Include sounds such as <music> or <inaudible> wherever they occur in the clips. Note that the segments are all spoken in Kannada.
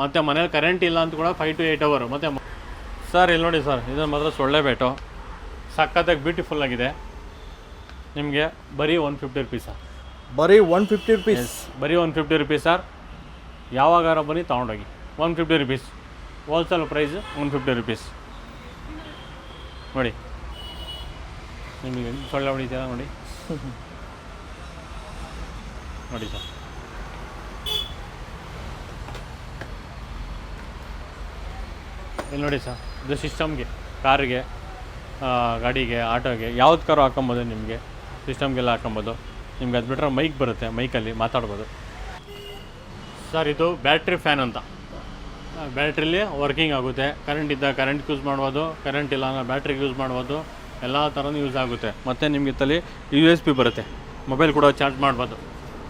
ಮತ್ತು ಮನೇಲಿ ಕರೆಂಟ್ ಇಲ್ಲ ಅಂತ ಕೂಡ ಫೈವ್ ಟು ಏಯ್ಟ್ ಅವರು ಮತ್ತೆ ಸರ್ ಇಲ್ಲಿ ನೋಡಿ ಸರ್ ಇದನ್ನು ಮಾತ್ರ ಸೊಳ್ಳೆ ಬೇಟು ಸಕ್ಕತ್ತಾಗಿ ಬ್ಯೂಟಿಫುಲ್ ಆಗಿದೆ. ನಿಮಗೆ ಬರೀ ಒನ್ ಫಿಫ್ಟಿ ರುಪೀಸ್ ಸರ್ ಬರೀ ಒನ್ ಫಿಫ್ಟಿ ರುಪೀಸ್ ಬರೀ ಒನ್ ಫಿಫ್ಟಿ ರುಪೀಸ್ ಸರ್ ಯಾವಾಗಾರ ಬನ್ನಿ ತೊಗೊಂಡೋಗಿ. One fifty rupees wholesale price one fifty rupees ನೋಡಿ. ನಿಮಗೆ ಸೊಳ್ಳೆ ಹೊಡಿತೀರ ನೋಡಿ? <laughs> ನೋಡಿ ಸರ್ ಇಲ್ಲಿ ನೋಡಿ ಸರ್ ಇದು ಸಿಸ್ಟಮ್ಗೆ ಕಾರಿಗೆ ಗಾಡಿಗೆ ಆಟೋಗೆ ಯಾವ್ದು ಕಾರು ಹಾಕೊಬೋದು ನಿಮಗೆ? ಸಿಸ್ಟಮ್ಗೆಲ್ಲ ಹಾಕೊಬೋದು ನಿಮ್ಗೆ ಅದು ಬಿಟ್ಟರೆ ಮೈಕ್ ಬರುತ್ತೆ ಮೈಕಲ್ಲಿ ಮಾತಾಡ್ಬೋದು. ಸರ್ ಇದು ಬ್ಯಾಟ್ರಿ ಫ್ಯಾನ್ ಅಂತ. ಬ್ಯಾಟ್ರಿಲಿ ವರ್ಕಿಂಗ್ ಆಗುತ್ತೆ. ಕರೆಂಟ್ ಇದ್ದಾಗ ಕರೆಂಟ್ ಯೂಸ್ ಮಾಡ್ಬೋದು ಕರೆಂಟ್ ಇಲ್ಲ ಅಂದರೆ ಬ್ಯಾಟ್ರಿಗೆ ಯೂಸ್ ಮಾಡ್ಬೋದು ಎಲ್ಲ ಥರನೂ ಯೂಸ್ ಆಗುತ್ತೆ. ಮತ್ತು ನಿಮಗೆ ತಲೆ ಯು ಎಸ್ ಪಿ ಬರುತ್ತೆ. ಮೊಬೈಲ್ ಕೂಡ ಚಾರ್ಜ್ ಮಾಡ್ಬೋದು.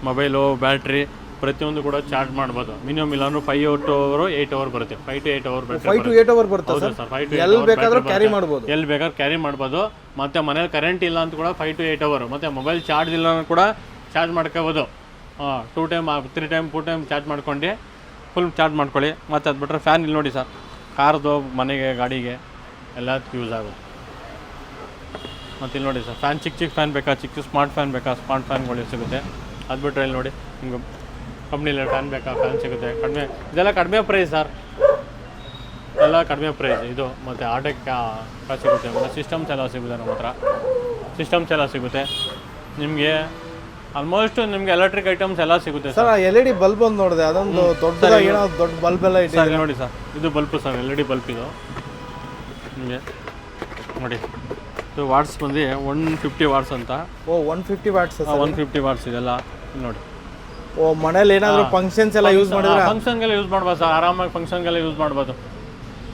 ಮೊಬೈಲು ಬ್ಯಾಟ್ರಿ ಪ್ರತಿಯೊಂದು ಕೂಡ ಚಾರ್ಜ್ ಮಾಡ್ಬೋದು. ಮಿನಿಮಮ್ ಇಲ್ಲ ಅಂದ್ರೆ five to hour eight hour ಬರುತ್ತೆ. Five to eight hour five to eight hour ಬರುತ್ತೆ ಹೌದು ಸರ್? ಫೈವ್ ಟು ಎಲ್ಲಿ ಬೇಕಾದ್ರೂ ಕ್ಯಾರಿ ಮಾಡ್ಬೋದು. ಎಲ್ಲಿ ಬೇಕಾದ್ರೂ ಕ್ಯಾರಿ ಮಾಡ್ಬೋದು. ಮತ್ತೆ ಮನೇಲಿ ಕರೆಂಟ್ ಇಲ್ಲ ಅಂತ ಕೂಡ ಫೈವ್ ಟು ಏಟ್ ಅವರ್ ಮತ್ತೆ ಮೊಬೈಲ್ ಚಾರ್ಜ್ ಇಲ್ಲ ಕೂಡ ಚಾರ್ಜ್ ಮಾಡ್ಕೋಬೋದು. Two time three time two time charge ಮಾಡ್ಕೊಂಡು ಫುಲ್ ಚಾರ್ಜ್ ಮಾಡ್ಕೊಳ್ಳಿ. ಮತ್ತು ಅದು ಬಿಟ್ಟರೆ ಫ್ಯಾನ್ ಇಲ್ಲಿ ನೋಡಿ ಸರ್. ಕಾರ್ದು ಮನೆಗೆ ಗಾಡಿಗೆ ಎಲ್ಲ ಯೂಸ್ ಆಗುತ್ತೆ. ಮತ್ತೆ ಇಲ್ಲಿ ನೋಡಿ ಸರ್ ಫ್ಯಾನ್ ಚಿಕ್ಕ ಚಿಕ್ಕ ಫ್ಯಾನ್ ಬೇಕಾ? ಚಿಕ್ಕ ಚಿಕ್ಕ ಸ್ಮಾರ್ಟ್ ಫ್ಯಾನ್ ಬೇಕಾ? ಸ್ಮಾರ್ಟ್ ಫ್ಯಾನ್ಗಳು ಸಿಗುತ್ತೆ. ಅದು ಬಿಟ್ಟರೆ ಇಲ್ಲಿ ನೋಡಿ ನಿಮ್ಗೆ ಕಂಪ್ನಿಲಿ ಫ್ಯಾನ್ ಬೇಕಾ ಫ್ಯಾನ್ ಸಿಗುತ್ತೆ. ಕಡಿಮೆ ಇದೆಲ್ಲ ಕಡಿಮೆ ಪ್ರೈಸ್ ಸರ್ ಎಲ್ಲ ಕಡಿಮೆ ಪ್ರೈಸ್ ಇದು. ಮತ್ತು ಆಟೋಕ್ಕೆ ಸಿಗುತ್ತೆ. ಮತ್ತು ಸಿಸ್ಟಮ್ಸ್ ಎಲ್ಲ ಸಿಗುತ್ತೆ ನಮ್ಮ ಹತ್ರ. ಸಿಸ್ಟಮ್ಸ್ ಎಲ್ಲ ಸಿಗುತ್ತೆ. ನಿಮಗೆ ಆಲ್ಮೋಸ್ಟ್ ನಿಮಗೆ ಎಲೆಕ್ಟ್ರಿಕ್ ಐಟಮ್ಸ್ ಎಲ್ಲ ಸಿಗುತ್ತೆ sir L E D bulb ಒಂದು ನೋಡಿದೆ. ಅದೊಂದು ದೊಡ್ಡ ಏನೋ ದೊಡ್ಡ ಬಲ್ಬ್ ಎಲ್ಲ ಇದೆ ನೋಡಿ ಸರ್ ಇದು bulb sir L E D bulb ಇದು. ನಿಮಗೆ ನೋಡಿ. ಇದು ವಾಟ್ಸ್ ಬಂದು ಒನ್ ಫಿಫ್ಟಿ ವಾಟ್ಸ್ ಅಂತ. ಓ one fifty watts one fifty watts ಇದೆಲ್ಲ. ನೋಡಿ. ಓ ಮನೇಲಿ ಏನಾದರೂ ಫಂಕ್ಷನ್ಸ್ ಎಲ್ಲ ಯೂಸ್ ಮಾಡಿದ್ರೆ? ಫಂಕ್ಷನ್ಗೆಲ್ಲ ಯೂಸ್ ಮಾಡ್ಬೋದು ಸರ್. ಆರಾಮಾಗಿ ಫಂಕ್ಷನ್ಗೆಲ್ಲ ಯೂಸ್ ಮಾಡ್ಬೋದು.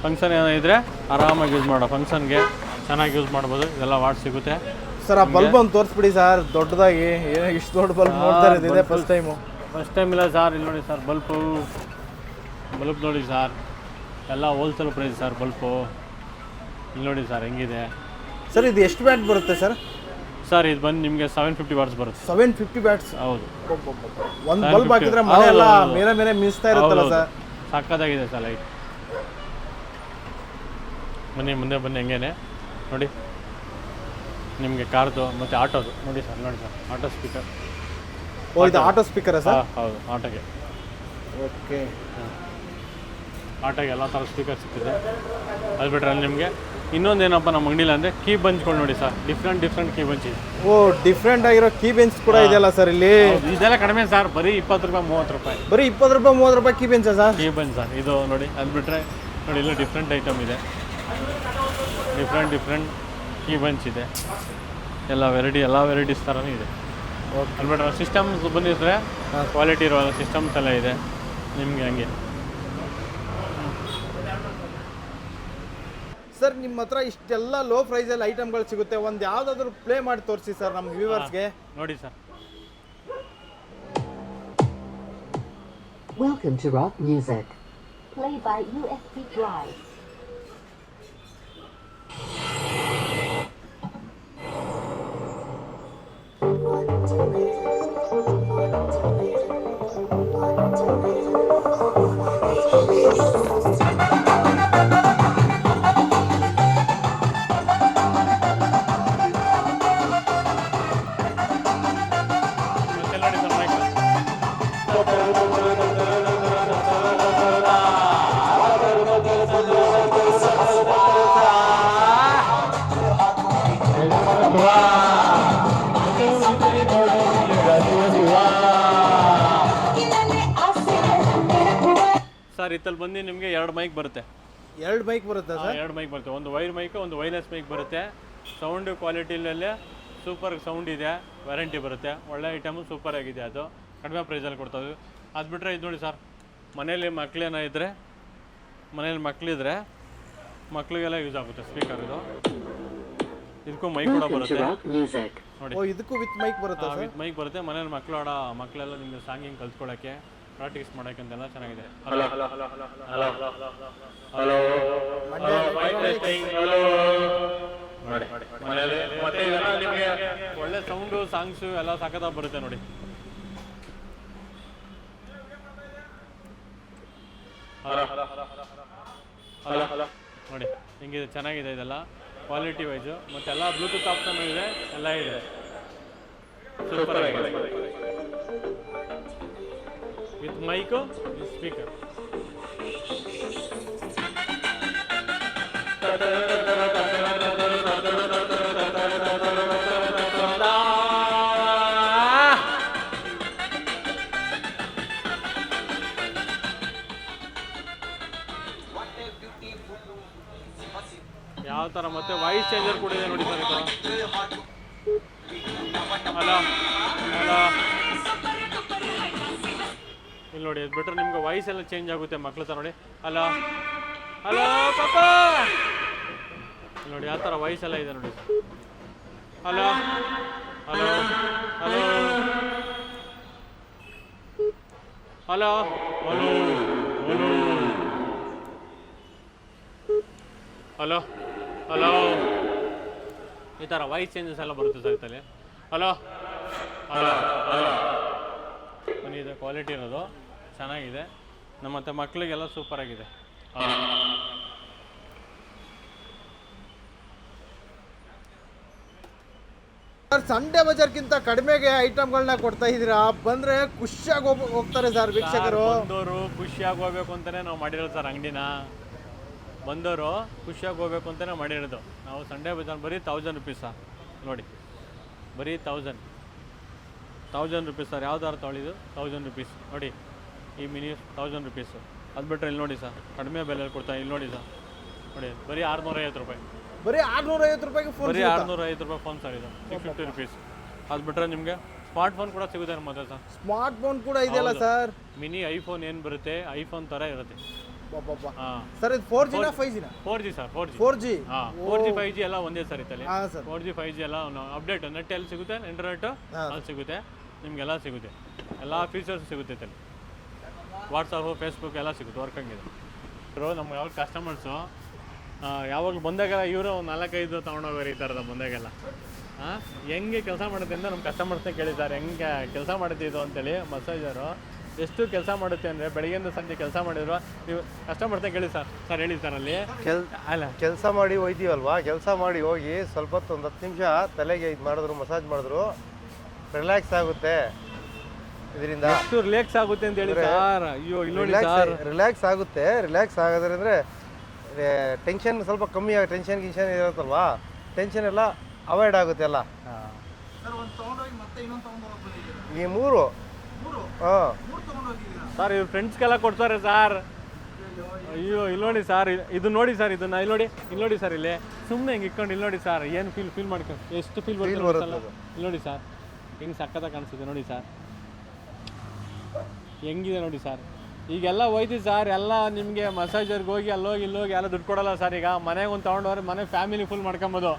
ಫಂಕ್ಷನ್ ಏನಿದ್ರೆ ಆರಾಮಾಗಿ ಯೂಸ್ ಮಾಡೋ ಫಂಕ್ಷನ್ಗೆ ಚೆನ್ನಾಗಿ ಯೂಸ್ ಮಾಡ್ಬೋದು. ಇದೆಲ್ಲ ವಾಟ್ ಸಿಗುತ್ತೆ. ಸರ್ ಆ ಬಲ್ಬ್ ಒಂದು ತೋರಿಸ್ಬಿಡಿ ಸರ್. ದೊಡ್ಡದಾಗಿ. ಏನೋ ಇಷ್ಟು ದೊಡ್ಡ ಬಲ್ಬ್ ನೋಡ್ತಾ ಇರೋದಿದೆ ಫಸ್ಟ್ ಟೈಮು ಫಸ್ಟ್ ಟೈಮ್ ಇಲ್ಲ ಸರ್. ಇಲ್ಲಿ ನೋಡಿ ಸರ್ ಬಲ್ಪು ಬಲ್ಬ್ ನೋಡಿ ಸರ್. ಎಲ್ಲ ಹೋಲ್ಸೇಲ್ ಪ್ರೈಸ್ ಸರ್ ಬಲ್ಪು ಇಲ್ಲಿ ನೋಡಿ ಸರ್ ಹೆಂಗಿದೆ? ಸರ್ ಇದು ಎಷ್ಟು ಬ್ಯಾಟ್ ಬರುತ್ತೆ ಸರ್? ಸರ್ ಇದು ಬಂದು ನಿಮಗೆ ಸೆವೆನ್ ಫಿಫ್ಟಿ ವಾಟ್ಸ್ ಬರುತ್ತೆ. ಸೆವೆನ್ ಫಿಫ್ಟಿ ಬ್ಯಾಟ್ಸ್ ಹೌದು. ಒಂದು ಬಲ್ಬ್ ಹಾಕಿದ್ರೆ ಮನೆ ಎಲ್ಲ ಮೇಲೆ ಮೇಲೆ ಮಿಸ್ತಾ ಇರುತ್ತಲ್ಲ ಸರ್? ಸಕ್ಕತ್ತಾಗಿದೆ ಸರ್ ಲೈಟ್ ಬನ್ನಿ ಮುಂದೆ ಬನ್ನಿ ಹೆಂಗೇನೆ. ನೋಡಿ. ನಿಮಗೆ ಕಾರ್ದು ಮತ್ತು ಆಟೋದು. ನೋಡಿ ಸರ್ ನೋಡಿ ಸರ್. ಆಟೋ ಸ್ಪೀಕರ್ ಓ ಇದು ಆಟೋ ಸ್ಪೀಕರ್ ಸರ್? ಹೌದು ಆಟೋಗೆ. ಓಕೆ ಆಟೋಗೆ ಎಲ್ಲ ಥರ ಸ್ಪೀಕರ್ ಸಿಕ್ಕಿದೆ. ಅದು ಬಿಟ್ಟರೆ ನಿಮಗೆ ಇನ್ನೊಂದು ಏನಪ್ಪ ನಮ್ಮ ಅಂಗಡಿಲಿ ಅಂದರೆ ಕೀ ಬಂಚ್ಗಳು ನೋಡಿ sir. Different different key bunch ಓ ಡಿಫ್ರೆಂಟ್ ಆಗಿರೋ ಕೀ ಬೆಂಚ್ ಕೂಡ ಇದೆಯಲ್ಲ ಸರ್ ಇಲ್ಲಿ? ಇದೆಲ್ಲ ಕಡಿಮೆ ಸರ್. ಬರೀ ಇಪ್ಪತ್ತು ರೂಪಾಯಿ ಮೂವತ್ತು ರೂಪಾಯಿ. ಬರೀ ಇಪ್ಪತ್ತು ರೂಪಾಯಿ ಮೂವತ್ತು ರೂಪಾಯಿ key bench sir? Key bench sir. ಇದು ನೋಡಿ ಅದು ಬಿಟ್ಟರೆ ನೋಡಿ ಇಲ್ಲ ಡಿಫ್ರೆಂಟ್ ಐಟಮ್ ಇದೆ. ಡಿಫ್ರೆಂಟ್ ಡಿಫ್ರೆಂಟ್ ಕೀ ಬೆಂಚ್ ಇದೆ. ಎಲ್ಲ ವೆರೈಟಿ ಎಲ್ಲ ವೆರೈಟೀಸ್ ಥರನೂ ಇದೆ. ಅದು ಬಿಟ್ಟರೆ ಸಿಸ್ಟಮ್ಸ್ ಬಂದಿದ್ರೆ ಕ್ವಾಲಿಟಿ ಇರೋ ಸಿಸ್ಟಮ್ಸ್ ಎಲ್ಲ ಇದೆ. ನಿಮಗೆ ಹಂಗೆ. ಸರ್ ನಿಮ್ಮ ಹತ್ರ ಇಷ್ಟೆಲ್ಲ ಲೋ ಪ್ರೈಸಲ್ಲಿ ಐಟಮ್ಗಳು ಸಿಗುತ್ತೆ ಒಂದು ಯಾವ್ದಾದ್ರು ಪ್ಲೇ ಮಾಡಿ ತೋರಿಸಿ ಸರ್ ನಮ್ಮ ವ್ಯೂವರ್ಸ್ಗೆ ನೋಡಿ sir Welcome to rock music. Play by USB Drive. Sir ಇತ್ತಲ್ಲಿ ಬಂದು ನಿಮಗೆ ಎರಡು ಮೈಕ್ ಬರುತ್ತೆ. ಎರಡು ಮೈಕ್ ಬರುತ್ತೆ ಸರ್ ಎರಡು ಮೈಕ್ ಬರುತ್ತೆ. ಒಂದು ವೈರ್ ಮೈಕ್ ಒಂದು ವೈರ್ಲೆಸ್ ಮೈಕ್ ಬರುತ್ತೆ. ಸೌಂಡ್ ಕ್ವಾಲಿಟಿಲಲ್ಲೇ ಸೂಪರ್ ಸೌಂಡ್ ಇದೆ ವ್ಯಾರಂಟಿ ಬರುತ್ತೆ. ಒಳ್ಳೆ ಐಟಮು ಸೂಪರ್ ಆಗಿದೆ ಅದು. ಕಡಿಮೆ ಪ್ರೈಸಲ್ಲಿ ಕೊಡ್ತದೆ ಅದು ಬಿಟ್ಟರೆ ಇದು ನೋಡಿ ಸರ್ ಮನೇಲಿ ಮಕ್ಕಳೇನೋ ಇದ್ದರೆ ಮನೇಲಿ ಮಕ್ಕಳಿದ್ರೆ ಮಕ್ಕಳಿಗೆಲ್ಲ ಯೂಸ್ ಆಗುತ್ತೆ ಸ್ಪೀಕರ್ ಇದು. ಇದಕ್ಕೂ ಮೈಕ್ ಕೂಡ ಬರುತ್ತೆ ನೋಡಿ ಓ ಇದಕ್ಕೂ ವಿತ್ ಮೈಕ್ ಬರುತ್ತೆ ಸರ್ ವಿತ್ ಮೈಕ್ ಬರುತ್ತೆ ಮನೇಲಿ ಮಕ್ಕಳು ಆಡ ಮಕ್ಕಳೆಲ್ಲ ನಿಮಗೆ ಹಿಂಗೆ ಕಲ್ತ್ಕೊಳ್ಳೋಕ್ಕೆ ಪ್ರಾಕ್ಟೀಸ್ ಮಾಡೋಕೆ ಅಂತೆಲ್ಲ ಚೆನ್ನಾಗಿದೆ ಮತ್ತೆ ಇದೆಲ್ಲ ನಿಮಗೆ ಒಳ್ಳೆ ಸೌಂಡು ಸಾಂಗ್ಸು ಎಲ್ಲ ಸಖತ್ತಾಗಿ ಬರುತ್ತೆ ನೋಡಿ ಹಲೋ ಹಲೋ ಹಲೋ ನೋಡಿ ಹಿಂಗಿದೆ ಚೆನ್ನಾಗಿದೆ ಇದೆಲ್ಲ ಕ್ವಾಲಿಟಿ ವೈಸು ಮತ್ತೆ ಎಲ್ಲ ಬ್ಲೂಟೂತ್ ಆಪ್ಷನ್ ಇದೆ ಎಲ್ಲ ಇದೆ. ಸೂಪರ್ ಆಗಿದೆ. ವಿತ್ ಮೈಕು ಸ್ಪೀಕರ್ ಯಾವ ಥರ ಮತ್ತೆ ವಾಯ್ಸ್ ಚೇಂಜರ್ ಕೂಡ ಇದೆ ನೋಡಿ ಸರ್ ಅಲ್ಲ ಇಲ್ಲಿ ನೋಡಿ, ಅದು ಬಿಟ್ರೆ ನಿಮ್ಗೆ ವಾಯ್ಸ್ ಎಲ್ಲ ಚೇಂಜ್ ಆಗುತ್ತೆ ಮಕ್ಳ ಥರ ನೋಡಿ. ಹಲೋ ಹಲೋ ಪಾಪ. ನೋಡಿ ಯಾವ ಥರ ವಾಯ್ಸ್ ಎಲ್ಲ ಇದೆ ನೋಡಿ. Hello hello hello hello hello hello hello hello ಈ ಥರ ವಾಯ್ಸ್ ಚೇಂಜಸ್ ಎಲ್ಲ ಬರುತ್ತೆ ಸರ್ ಇದರಲ್ಲಿ. ಹಲೋ ಹಲೋ ಹಲೋ ಇದು ಕ್ವಾಲಿಟಿ ಇರೋದು. ಚೆನ್ನಾಗಿದೆ. ನಮ್ಮ ಮತ್ತು ಮಕ್ಕಳಿಗೆಲ್ಲ ಸೂಪರ್ ಆಗಿದೆ. ಹಲೋ ಸರ್ ಸಂಡೇ ಬಜಾರ್ಗಿಂತ ಕಡಿಮೆಗೆ ಐಟಮ್ಗಳನ್ನ ಕೊಡ್ತಾ ಇದ್ದೀರಾ? ಬಂದ್ರೆ ಖುಷಿಯಾಗಿ ಹೋಗ್ ಹೋಗ್ತಾರೆ ಸರ್ ವೀಕ್ಷಕರು. ಬಂದವರು ಖುಷಿಯಾಗಿ ಹೋಗ್ಬೇಕು ಅಂತಲೇ ನಾವು ಮಾಡಿರೋದು ಸರ್ ಅಂಗಡಿನ. ಬಂದವರು ಖುಷಿಯಾಗಿ ಹೋಗ್ಬೇಕು ಅಂತಲೇ ಮಾಡಿರೋದು. ನಾವು ಸಂಡೇ ಬಜಾರ್ ಬರೀ ತೌಸಂಡ್ ರುಪೀಸಾ ನೋಡಿ ಬರೀ ತೌಸಂಡ್ ತೌಸಂಡ್ ರುಪೀಸ್ ಸರ್ ಯಾವ್ದಾರು ತೊಳಿದು? ತೌಸಂಡ್ ರುಪೀಸ್ ನೋಡಿ ಈ ಮಿನಿ ತೌಸಂಡ್ ರುಪೀಸು ಅದು ಬಿಟ್ಟರೆ ಇಲ್ಲಿ ನೋಡಿ ಸರ್ ಕಡಿಮೆ ಬೆಲೆಯಲ್ಲಿ ಕೊಡ್ತಾರೆ ಇಲ್ಲಿ ನೋಡಿ ಸರ್. ನೋಡಿ ಬರೀ ಆರುನೂರೈವತ್ತು ರೂಪಾಯಿ. ಬರೀ ಆರುನೂರೈವತ್ತು ರೂಪಾಯಿಗೆ ಫೋನ್ ಬರೀ ಆರುನೂರ ಐವತ್ತು ರೂಪಾಯಿ ಫೋನ್ ಸರ್ ಇದು. ಸಿಕ್ಸ್ ಫಿಫ್ಟಿ ರುಪೀಸ್ ಅದು ಬಿಟ್ಟರೆ ನಿಮಗೆ ಸ್ಮಾರ್ಟ್ ಫೋನ್ ಕೂಡ ಸಿಗುತ್ತೆ ನಮ್ಮ ಹತ್ರ ಸರ್. ಸ್ಮಾರ್ಟ್ ಫೋನ್ ಕೂಡ ಇದೆಯಲ್ಲ ಸರ್? ಮಿನಿ ಐಫೋನ್ ಏನು ಬರುತ್ತೆ? ಐಫೋನ್ ಥರ ಇರುತ್ತೆ. ಸರ್ ಇದು ಫೋರ್ ಜಿನ ಫೈವ್ ಜಿನ four G sir four G four G ಹಾಂ ಫೋರ್ ಜಿ ಫೈವ್ ಜಿ ಎಲ್ಲ ಒಂದೇ ಸರ್ ಇತ್ತಲ್ಲಿ. ಫೋರ್ ಜಿ ಫೈವ್ ಜಿ ಎಲ್ಲ ಅಪ್ಡೇಟ್ ನೆಟ್ ಎಲ್ಲಿ ಸಿಗುತ್ತೆ? ಇಂಟರ್ನೆಟ್. ಅಲ್ಲಿ ಸಿಗುತ್ತೆ. ನಿಮಗೆಲ್ಲ ಸಿಗುತ್ತೆ. ಎಲ್ಲ ಫೀಚರ್ಸ್ ಸಿಗುತ್ತೆ ಇತ್ತಲ್ಲಿ. ವಾಟ್ಸಪ್ಪು ಫೇಸ್ಬುಕ್ ಎಲ್ಲ ಸಿಗುತ್ತೆ ವರ್ಕ್ ಹಂಗಿದೆ. ನಮ್ಗೆ ಯಾವಾಗ ಕಸ್ಟಮರ್ಸು ಯಾವಾಗ ಬಂದಾಗೆಲ್ಲ ಇವರು ಒಂದು ನಾಲ್ಕೈದು ತೊಗೊಂಡೋಗೋರು ಈ ಥರದ ಬಂದಾಗೆಲ್ಲ. ಹಾಂ ಹೆಂಗೆ ಕೆಲಸ ಮಾಡುತ್ತೆ ಅಂತ ನಮ್ಮ ಕಸ್ಟಮರ್ಸ್ನೇ ಕೇಳಿದ್ದಾರೆ. ಹೆಂಗೆ ಕೆಲಸ ಮಾಡ್ತಿದ್ದು ಅಂತೇಳಿ ಮಸಾಜರು ಎಷ್ಟು ಕೆಲಸ ಮಾಡುತ್ತೆ ಅಂದರೆ ಬೆಳಗ್ಗೆಯಿಂದ ಸಂಜೆ ಕೆಲಸ ಮಾಡಿದ್ರು ನೀವು ಕಸ್ಟಮರ್ಸ್ನೇ ಕೇಳಿ ಸರ್. ಸರ್ ಹೇಳಿ ಸರ್ ಅಲ್ಲಿ. ಕೆಲ್ ಅಲ್ಲ. ಕೆಲಸ ಮಾಡಿ ಹೋಯ್ತೀವಲ್ವಾ ಕೆಲಸ ಮಾಡಿ ಹೋಗಿ ಸ್ವಲ್ಪ ಹೊತ್ತು ಒಂದು ಹತ್ತು ನಿಮಿಷ ತಲೆಗೆ ಇದು ಮಾಡಿದ್ರು ಮಸಾಜ್ ಮಾಡಿದ್ರು ರಿಲ್ಯಾಕ್ಸ್ ಆಗುತ್ತೆ. ಇದರಿಂದ ಎಷ್ಟು ರಿಲ್ಯಾಕ್ಸ್ ಆಗುತ್ತೆ ಅಂತ ಹೇಳಿ ಸರ್. ಅಯ್ಯೋ ಇಲ್ಲಿ ನೋಡಿ ಸರ್. ರಿಲ್ಯಾಕ್ಸ್ ಆಗುತ್ತೆ. ರಿಲ್ಯಾಕ್ಸ್ ಆಗೋದ್ರಿಂದ ಟೆನ್ಷನ್ ಸ್ವಲ್ಪ ಕಮ್ಮಿ ಆಗ ಟೆನ್ಷನ್ ಗಿನ್ಷನ್ ಇರುತ್ತಲ್ವಾ? ಟೆನ್ಷನ್ ಎಲ್ಲ ಅವಾಯ್ಡ್ ಆಗುತ್ತೆ ಎಲ್ಲ ಸರ್ ಒಂದು ತೊಗೊಂಡೋಗಿ ಮತ್ತೆ ಇನ್ನೊಂದು ತೊಗೊಂಡು ಈ ಮೂರು. ಮೂರು? ಹಾಂ. ಸರ್ ಇವ್ರ ಫ್ರೆಂಡ್ಸ್ಗೆಲ್ಲ ಕೊಡ್ತಾರೆ ಸರ್ ಅಯ್ಯೋ ಇಲ್ಲಿ ನೋಡಿ ಸರ್ ಇದು ನೋಡಿ ಸರ್ ಇದನ್ನ. ಇಲ್ಲಿ ನೋಡಿ ಇಲ್ಲಿ ನೋಡಿ ಸರ್ ಇಲ್ಲಿ. ಸುಮ್ಮನೆ ಹಿಂಗೆ ಇಟ್ಕೊಂಡು ಇಲ್ಲಿ ನೋಡಿ ಸರ್ ಏನು ಫೀಲ್ ಫೀಲ್ ಮಾಡ್ಕೊಂಡು ಎಷ್ಟು ಫೀಲ್ ಇಲ್ಲಿ ನೋಡಿ ಸರ್ ಹಿಂಗೆ ಸಕ್ಕತ್ತಾಗಿ ಕಾಣಿಸುತ್ತೆ ನೋಡಿ ಸರ್ ಹೆಂಗಿದೆ ನೋಡಿ ಸರ್ ಈಗೆಲ್ಲ ಹೋಯ್ತು ಸರ್ ಎಲ್ಲ ನಿಮಗೆ ಮಸಾಜರ್ಗೆ ಹೋಗಿ ಅಲ್ಲೋಗಿ ಇಲ್ಲೋಗಿ ಎಲ್ಲ ದುಡ್ಡು ಕೊಡಲ್ಲ ಸರ್ ಈಗ ಮನೆಗೆ ಒಂದು ಹೋದ್ರೆ ಮನೆ ಫ್ಯಾಮಿಲಿ ಫುಲ್ ಮಾಡ್ಕೊಬೋದು.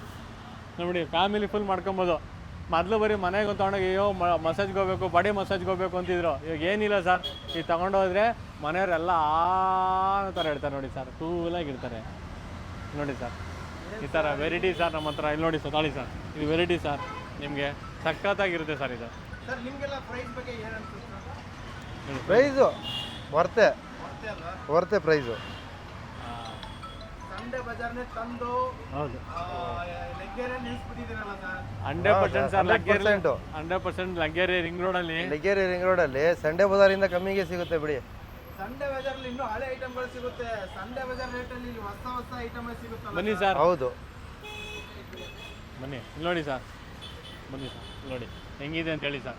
ನೋಡಿ ಫ್ಯಾಮಿಲಿ ಫುಲ್ ಮಾಡ್ಕೊಬೋದು. ಮೊದಲು ಬರೀ ಮನೆಗೆ ಒಂದು ತೊಗೊಂಡೋಗಿ ಅಯ್ಯೋ ಮಸಾಜ್ಗೆ ಹೋಗ್ಬೇಕು ಬಾಡಿ ಮಸಾಜ್ಗೆ ಹೋಗ್ಬೇಕು ಅಂತಿದ್ರು. ಇವಾಗ ಏನಿಲ್ಲ ಸರ್. ಈಗ ತೊಗೊಂಡೋದ್ರೆ ಮನೆಯವರೆಲ್ಲ ಆ ಥರ ಇಡ್ತಾರೆ ನೋಡಿ ಸರ್. ಕೂಲಾಗಿ ಇರ್ತಾರೆ ನೋಡಿ ಸರ್. ಈ ಥರ ವೆರೈಟಿ ಸರ್ ನಮ್ಮ ಹತ್ರ. ಇಲ್ಲಿ ನೋಡಿ ಸರ್ ತಾಳಿ ಸರ್. ಇದು ವೆರೈಟಿ ಸರ್. ನಿಮಗೆ ಸಖತ್ತಾಗಿರುತ್ತೆ ಸರ್ ಇದು. ಸರ್ ನಿಮಗೆಲ್ಲ ಪ್ರೈಸ್ ವರ್ತೆ. ವರ್ತೆ ಪ್ರೈಸು ಸಂಡೇ ಬಜಾರ್ನೇ ತಂದು ಹೌದು. Laggere ನಿಲ್ಲಿಸ್ಬಿಟ್ಟಿದ್ದೀರಲ್ಲ sir? Hundred percent sir Laggere 100% hundred percent Laggere ring ರೋಡಲ್ಲಿ. ಲಗೇರಿ ರಿಂಗ್ ರೋಡಲ್ಲಿ ಸಂಡೇ ಬಜಾರಿಂದ ಕಮ್ಮಿಗೆ ಸಿಗುತ್ತೆ ಬಿಡಿ. ಸಂಡೆ ಬಜಾರ್ಲಿ ಇನ್ನೂ ಹಳೆ ಐಟಮ್ಗಳು ಸಿಗುತ್ತೆ. ಸಂಡೇ ಬಜಾರ್ ರೇಟಲ್ಲಿ ಇಲ್ಲಿ ಹೊಸ ಹೊಸ ಐಟಮ್ ಸಿಗುತ್ತಲ್ಲ ಬನ್ನಿ ಸರ್? ಹೌದು. ಬನ್ನಿ ಇಲ್ಲಿ ನೋಡಿ ಸರ್. ಬನ್ನಿ ಸರ್ ಇಲ್ಲಿ ನೋಡಿ. ಹೆಂಗಿದೆ ಅಂತ ಹೇಳಿ ಸರ್.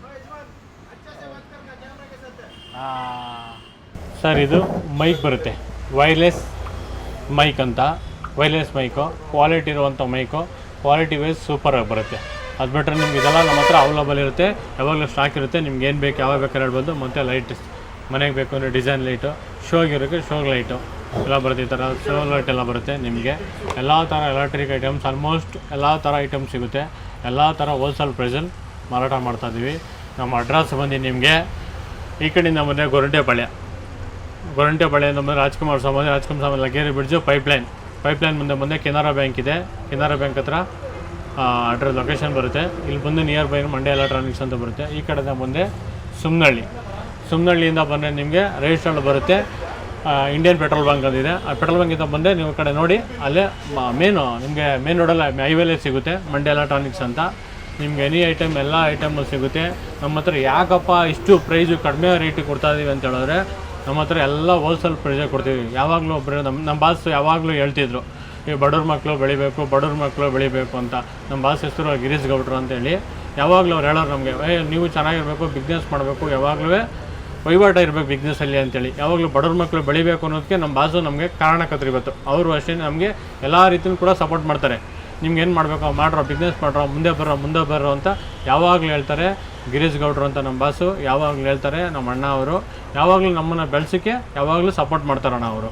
ಸರ್ ಇದು ಮೈಕ್ ಬರುತ್ತೆ. ವೈರ್ಲೆಸ್ ಮೈಕ್ ಅಂತ ವೈರ್ಲೆಸ್ ಮೈಕು ಕ್ವಾಲಿಟಿ ಇರುವಂಥ ಮೈಕು ಕ್ವಾಲಿಟಿ ವೈಸ್ ಸೂಪರಾಗಿ ಬರುತ್ತೆ. ಅದು ಬಿಟ್ಟರೆ ನಿಮ್ಗೆ ಇದೆಲ್ಲ ನಮ್ಮ ಹತ್ರ ಅವೈಲಬಲ್ ಇರುತ್ತೆ, ಯಾವಾಗಲೂ ಸ್ಟಾಕ್ ಇರುತ್ತೆ, ನಿಮ್ಗೆ ಏನು ಬೇಕು, ಯಾವಾಗ ಬೇಕಾದ್ರೆ ಹೇಳ್ಬೋದು ಮತ್ತು ಲೈಟ್ ಮನೆಗೆ ಬೇಕು ಅಂದರೆ ಡಿಸೈನ್ ಲೈಟು ಶೋಗೆ ಇರೋಕ್ಕೆ ಶೋಗ್ ಲೈಟು ಎಲ್ಲ ಬರುತ್ತೆ ಈ ಥರ ಶೋ ಲೈಟ್ ಎಲ್ಲ ಬರುತ್ತೆ ನಿಮಗೆ. ಎಲ್ಲ ಥರ ಎಲೆಕ್ಟ್ರಿಕ್ ಐಟಮ್ಸ್ ಆಲ್ಮೋಸ್ಟ್ ಎಲ್ಲ ಥರ ಐಟಮ್ಸ್ ಸಿಗುತ್ತೆ. ಎಲ್ಲ ಥರ ಹೋಲ್ಸೇಲ್ ಪ್ರೈಸಲ್ಲಿ ಮಾರಾಟ ಮಾಡ್ತಾಯಿದ್ದೀವಿ ನಮ್ಮ ಅಡ್ರೆಸ್ ಬಂದು ನಿಮಗೆ ಈ ಕಡೆಯಿಂದ ಬಂದರೆ ಗೊರಟೆಪಾಳ್ಯ ಬಳೆ ಮುಂದೆ ರಾಜ್ಕುಮಾರ್ ಸ್ವಾಮಿ ರಾಜ್ಕುಮಾರ್ ಸ್ವಾಮಿ ಲಗೇರಿ ಬ್ರಿಡ್ಜು ಪೈಪ್ಲೈನ್ ಪೈಪ್ಲೈನ್ ಮುಂದೆ ಮುಂದೆ ಕೆನರಾ ಬ್ಯಾಂಕ್ ಇದೆ. ಕೆನರಾ ಬ್ಯಾಂಕ್ ಹತ್ರ ಅಡ್ರೆಸ್ ಲೊಕೇಶನ್ ಬರುತ್ತೆ. ಇಲ್ಲಿ ಬಂದು ನಿಯರ್ ಬೈ ಮಂಡ್ಯ ಎಲೆಕ್ಟ್ರಾನಿಕ್ಸ್ ಅಂತ ಬರುತ್ತೆ. ಈ ಕಡೆಯಿಂದ ಮುಂದೆ ಸುಮ್ನಹಳ್ಳಿ ಸುಮ್ನಹಳ್ಳಿಯಿಂದ ಬಂದರೆ ನಿಮಗೆ ರಿಜಿಸ್ಟರ್ಡ್ ಬರುತ್ತೆ. ಇಂಡಿಯನ್ ಪೆಟ್ರೋಲ್ ಬಂಕ್ ಅಂದಿದೆ ಆ ಪೆಟ್ರೋಲ್ ಬಂಕಿಂದ ಬಂದೆ, ನೀವು ಕಡೆ ನೋಡಿ, ಅಲ್ಲೇ ಮೇನು ನಿಮಗೆ ಮೇನ್ ರೋಡಲ್ಲ ಹೈವೇಲೇ ಸಿಗುತ್ತೆ ಮಂಡ್ಯ ಎಲೆಕ್ಟ್ರಾನಿಕ್ಸ್ ಅಂತ. ನಿಮ್ಗೆ ಎನಿ ಐಟಮ್ ಎಲ್ಲ ಐಟಮು ಸಿಗುತ್ತೆ. ನಮ್ಮ ಹತ್ರ ಯಾಕಪ್ಪ ಇಷ್ಟು ಪ್ರೈಸು ಕಡಿಮೆ ರೇಟಿಗೆ ಕೊಡ್ತಾ ಇದ್ದೀವಿ ಅಂತ ಹೇಳಿದ್ರೆ ನಮ್ಮ ಹತ್ರ ಎಲ್ಲ ಹೋಲ್ಸೇಲ್ ಪ್ರೈಸೇ ಕೊಡ್ತೀವಿ ಯಾವಾಗಲೂ ಒಬ್ಬರು ನಮ್ಮ ನಮ್ಮ ಬಾಸ್ ಯಾವಾಗಲೂ ಹೇಳ್ತಿದ್ರು ಈ ಬಡವ್ರ ಮಕ್ಕಳು ಬೆಳಿಬೇಕು, ಬಡವ್ರ ಮಕ್ಕಳು ಬೆಳಿಬೇಕು ಅಂತ. ನಮ್ಮ ಬಾಸ್ ಹೆಸರು ಗಿರೀಶ್ ಗೌಡ್ರು ಅಂತೇಳಿ ಯಾವಾಗಲೂ ಅವ್ರು ಹೇಳೋರು ನಮಗೆ, ಏ, ನೀವು ಚೆನ್ನಾಗಿರಬೇಕು ಬಿಸ್ನೆಸ್ ಮಾಡಬೇಕು ಯಾವಾಗಲೂ ವಹಿವಾಟ ಇರಬೇಕು ಬಿಸ್ನೆಸ್ಸಲ್ಲಿ ಅಂತೇಳಿ ಯಾವಾಗಲೂ ಬಡವ್ರ ಮಕ್ಕಳು ಬೆಳಿಬೇಕು ಅನ್ನೋದಕ್ಕೆ ನಮ್ಮ ಬಾಸು ನಮಗೆ ಕಾರಣ ಇವತ್ತು. ಅವರು ಅಷ್ಟೇ ನಮಗೆ ಎಲ್ಲ ರೀತಿಯೂ ಕೂಡ ಸಪೋರ್ಟ್ ಮಾಡ್ತಾರೆ. ನಿಮ್ಗೆ ಏನು ಮಾಡಬೇಕು ಮಾಡ್ರೋ ಬಿಸ್ನೆಸ್ ಮಾಡ್ರೋ, ಮುಂದೆ ಬರೋ ಮುಂದೆ ಬರೋ ಅಂತ ಯಾವಾಗಲೂ ಹೇಳ್ತಾರೆ ಗಿರೀಶ್ ಗೌಡ್ರು ಅಂತ ನಮ್ಮ ಬಾಸು ಯಾವಾಗಲೂ ಹೇಳ್ತಾರೆ ನಮ್ಮ ಅಣ್ಣ ಅವರು. ಯಾವಾಗಲೂ ನಮ್ಮನ್ನು ಬೆಳೆಸೋಕ್ಕೆ ಯಾವಾಗಲೂ ಸಪೋರ್ಟ್ ಮಾಡ್ತಾರಣ್ಣ ಅವರು.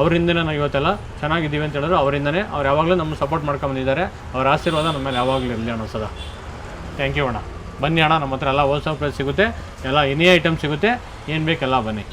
ಅವರಿಂದನೇ ನಾವು ಇವತ್ತೆಲ್ಲ ಚೆನ್ನಾಗಿದ್ದೀವಿ ಅಂತ ಹೇಳಿದ್ರು ಅವರಿಂದನೇ. ಅವ್ರು ಯಾವಾಗಲೂ ನಮ್ಮ ಸಪೋರ್ಟ್ ಮಾಡ್ಕೊಂಬಂದಿದ್ದಾರೆ ಅವ್ರ ಆಶೀರ್ವಾದ ನಮ್ಮ ಮೇಲೆ ಯಾವಾಗಲೂ ಇರಲಿ ಅಣ್ಣ ಸದಾ. ಥ್ಯಾಂಕ್ ಯು ಅಣ್ಣ. ಬನ್ನಿ ಅಣ್ಣ, ನಮ್ಮ ಹತ್ರ ಎಲ್ಲ ಹೋಲ್ಸೇಲ್ ಪ್ರೈಸ್ ಸಿಗುತ್ತೆ. ಎಲ್ಲ ಎನಿ ಐಟಮ್ ಸಿಗುತ್ತೆ, ಏನು ಬೇಕೆಲ್ಲ ಬನ್ನಿ.